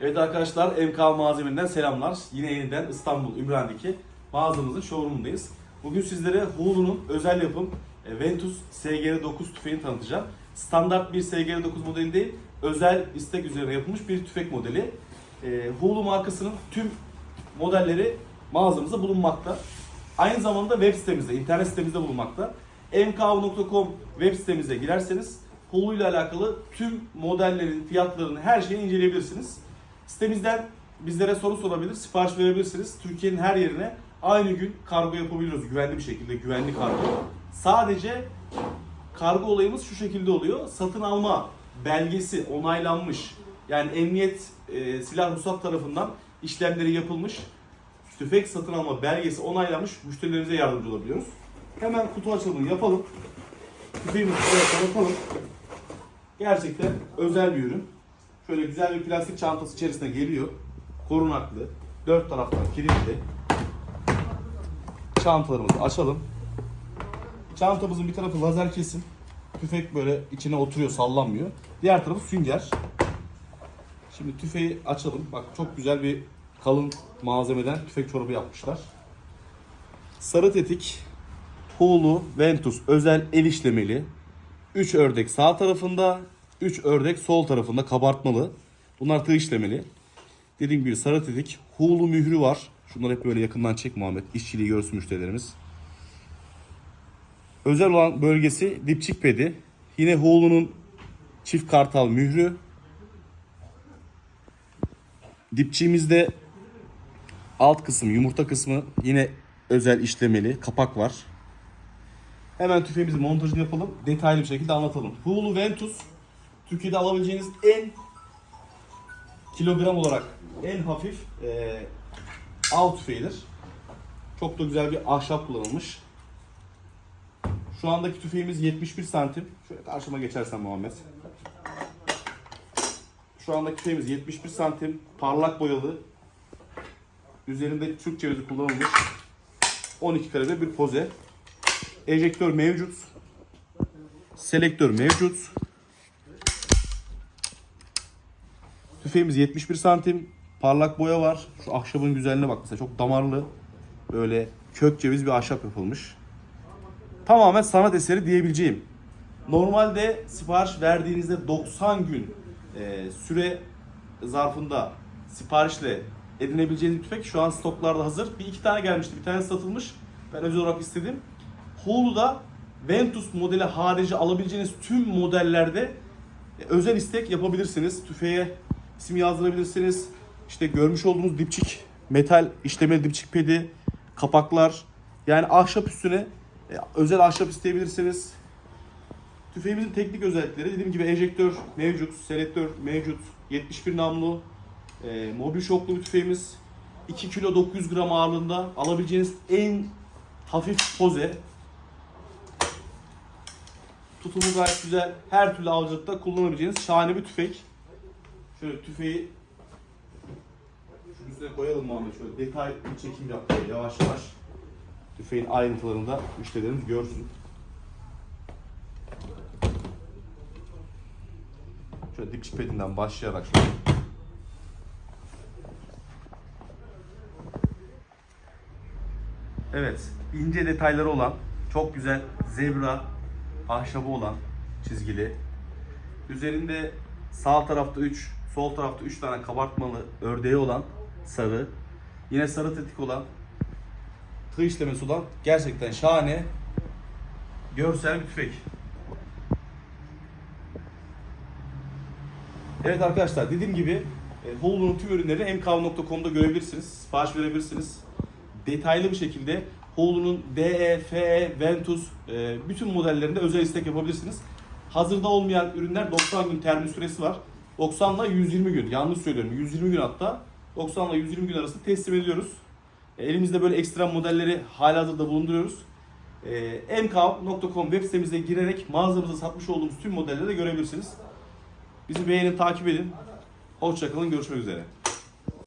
Evet arkadaşlar MK malzemenden selamlar. Yine yeniden İstanbul Ümraniye'deki mağazamızın showroomundayız. Bugün sizlere Hulu'nun özel yapım e, Ventus SGR9 tüfeğini tanıtacağım. Standart bir SGR9 modeli değil, özel istek üzerine yapılmış bir tüfek modeli. E, Hulu markasının tüm modelleri mağazamızda bulunmakta. Aynı zamanda web sitemizde, internet sitemizde bulunmakta. mkav.com web sitemize girerseniz Hulu ile alakalı tüm modellerin, fiyatlarını, her şeyi inceleyebilirsiniz. Sitemizden bizlere soru sorabilir, sipariş verebilirsiniz. Türkiye'nin her yerine aynı gün kargo yapabiliyoruz güvenli bir şekilde, güvenli kargo. Sadece kargo olayımız şu şekilde oluyor. Satın alma belgesi onaylanmış. Yani emniyet e, silah ruhsat tarafından işlemleri yapılmış. Tüfek satın alma belgesi onaylanmış müşterilerimize yardımcı olabiliyoruz. Hemen kutu açılımını yapalım. Tüfeğimizi buraya kapatalım. Gerçekten özel bir ürün. Şöyle güzel bir plastik çantası içerisine geliyor. Korunaklı. Dört taraftan kilitli. Çantalarımızı açalım. Çantamızın bir tarafı lazer kesim. Tüfek böyle içine oturuyor, sallanmıyor. Diğer tarafı sünger. Şimdi tüfeği açalım. Bak çok güzel bir kalın malzemeden tüfek çorabı yapmışlar. Sarı tetik, Hulu Ventus özel el işlemeli. 3 ördek sağ tarafında, 3 ördek sol tarafında kabartmalı. Bunlar tığ işlemeli. Dediğim gibi sarı tetik, Hulu mührü var. Şunları hep böyle yakından çek Muhammed. İşçiliği görsün müşterilerimiz. Özel olan bölgesi dipçik pedi. Yine Hulu'nun çift kartal mührü. Dipçiğimizde alt kısım, yumurta kısmı yine özel işlemeli. Kapak var. Hemen tüfeğimizin montajını yapalım. Detaylı bir şekilde anlatalım. Hulu Ventus Türkiye'de alabileceğiniz en kilogram olarak en hafif e, av. Çok da güzel bir ahşap kullanılmış. Şu andaki tüfeğimiz 71 santim. Şöyle karşıma geçersen Muhammed. Şu andaki tüfeğimiz 71 santim. Parlak boyalı. Üzerinde Türk cevizi kullanılmış. 12 karede bir poze. Enjektör mevcut. Selektör mevcut. Tüfeğimiz 71 santim. Parlak boya var. Şu ahşabın güzelliğine bak mesela çok damarlı. Böyle kök ceviz bir ahşap yapılmış. Tamamen sanat eseri diyebileceğim. Normalde sipariş verdiğinizde 90 gün e, süre zarfında siparişle edinebileceğiniz bir tüfek şu an stoklarda hazır. Bir iki tane gelmişti. Bir tane satılmış. Ben özel olarak istedim. Hulu'da Ventus modeli harici alabileceğiniz tüm modellerde e, özel istek yapabilirsiniz. Tüfeğe isim yazdırabilirsiniz. İşte görmüş olduğunuz dipçik, metal işlemeli dipçik pedi, kapaklar. Yani ahşap üstüne e, özel ahşap isteyebilirsiniz. Tüfeğimizin teknik özellikleri dediğim gibi enjektör mevcut, selektör mevcut, 71 namlu, e, mobil şoklu bir tüfeğimiz. 2 kilo 900 gram ağırlığında alabileceğiniz en hafif poze. Tutumu gayet güzel. Her türlü avcılıkta kullanabileceğiniz şahane bir tüfek. Şöyle tüfeği şunun üstüne koyalım Muhammed şöyle detay bir çekim yap yavaş yavaş. Tüfeğin ayrıntılarını da müşterilerimiz görsün. Şöyle dipçik pedinden başlayarak şöyle. Evet, ince detayları olan, çok güzel zebra ahşabı olan çizgili. Üzerinde sağ tarafta 3, sol tarafta 3 tane kabartmalı ördeği olan sarı. Yine sarı tetik olan, tığ işlemesi olan gerçekten şahane görsel bir tüfek. Evet arkadaşlar dediğim gibi e, Hulu'nun tüm ürünlerini mkav.com'da görebilirsiniz. Sipariş verebilirsiniz. Detaylı bir şekilde Hulu'nun DE, FE, Ventus e, bütün modellerinde özel istek yapabilirsiniz. Hazırda olmayan ürünler 90 gün termin süresi var. 90 ile 120 gün. Yanlış söylüyorum. 120 gün hatta. 90 ile 120 gün arası teslim ediyoruz. E, Elimizde böyle ekstra modelleri halihazırda bulunduruyoruz. E, mkav.com web sitemize girerek mağazamızda satmış olduğumuz tüm modelleri de görebilirsiniz. Bizi beğenin, takip edin. Hoşçakalın, görüşmek üzere.